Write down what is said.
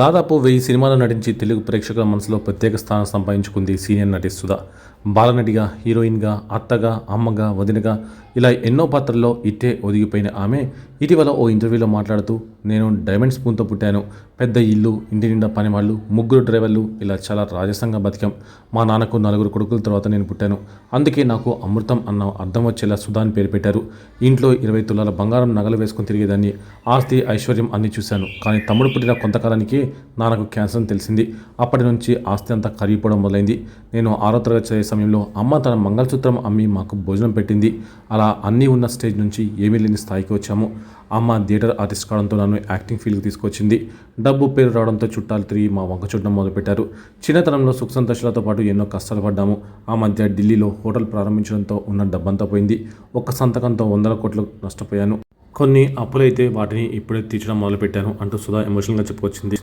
దాదాపు వెయ్యి సినిమాలు నటించి తెలుగు ప్రేక్షకుల మనసులో ప్రత్యేక స్థానం సంపాదించుకుంది సీనియర్ నటి సుధా. బాలనటిగా హీరోయిన్గా అత్తగా అమ్మగా వదినగా ఇలా ఎన్నో పాత్రల్లో ఇట్టే ఒదిగిపోయిన ఆమె ఇటీవల ఓ ఇంటర్వ్యూలో మాట్లాడుతూ నేను డైమండ్ స్పూన్తో పుట్టాను. పెద్ద ఇల్లు ఇంటి నిండా పనివాళ్ళు ముగ్గురు డ్రైవర్లు ఇలా చాలా రాజసంగా బతికాం. మా నాన్నకు నలుగురు కొడుకుల తర్వాత నేను పుట్టాను. అందుకే నాకు అమృతం అన్న అర్థం వచ్చేలా సుధా అని పేరు పెట్టారు. ఇంట్లో ఇరవై తులాల బంగారం నగలు వేసుకుని తిరిగేదాన్ని. ఆస్తి ఐశ్వర్యం అన్ని చూశాను. కానీ తమ్ముడు పుట్టిన కొంతకాలానికి నాన్నకు క్యాన్సర్ తెలిసింది. అప్పటి నుంచి ఆస్తి అంతా కరిగిపోవడం మొదలైంది. నేను ఆరో తరగతి చదివే సమయంలో అమ్మ తన మంగళసూత్రం అమ్మి మాకు భోజనం పెట్టింది. అలా అన్నీ ఉన్న స్టేజ్ నుంచి ఏమీ లేని స్థాయికి వచ్చాము. అమ్మ థియేటర్ ఆర్టిస్ట్ కావడంతో నన్ను యాక్టింగ్ ఫీల్డ్కి తీసుకొచ్చింది. డబ్బు పేరు రావడంతో చుట్టాలు తిరిగి మా వంక చూడడం మొదలుపెట్టారు. చిన్నతనంలో సుఖ సంతోషాలతో పాటు ఎన్నో కష్టాలు పడ్డాము. ఆ మధ్య ఢిల్లీలో హోటల్ ప్రారంభించడంతో ఉన్న డబ్బంతా పోయింది. ఒక్క సంతకంతో వందల కోట్లు నష్టపోయాను. కొన్ని అప్పులైతే వాటిని ఇప్పుడే తీర్చడం మొదలుపెట్టాను అంటూ సుధా ఎమోషనల్గా చెప్పుకొచ్చింది.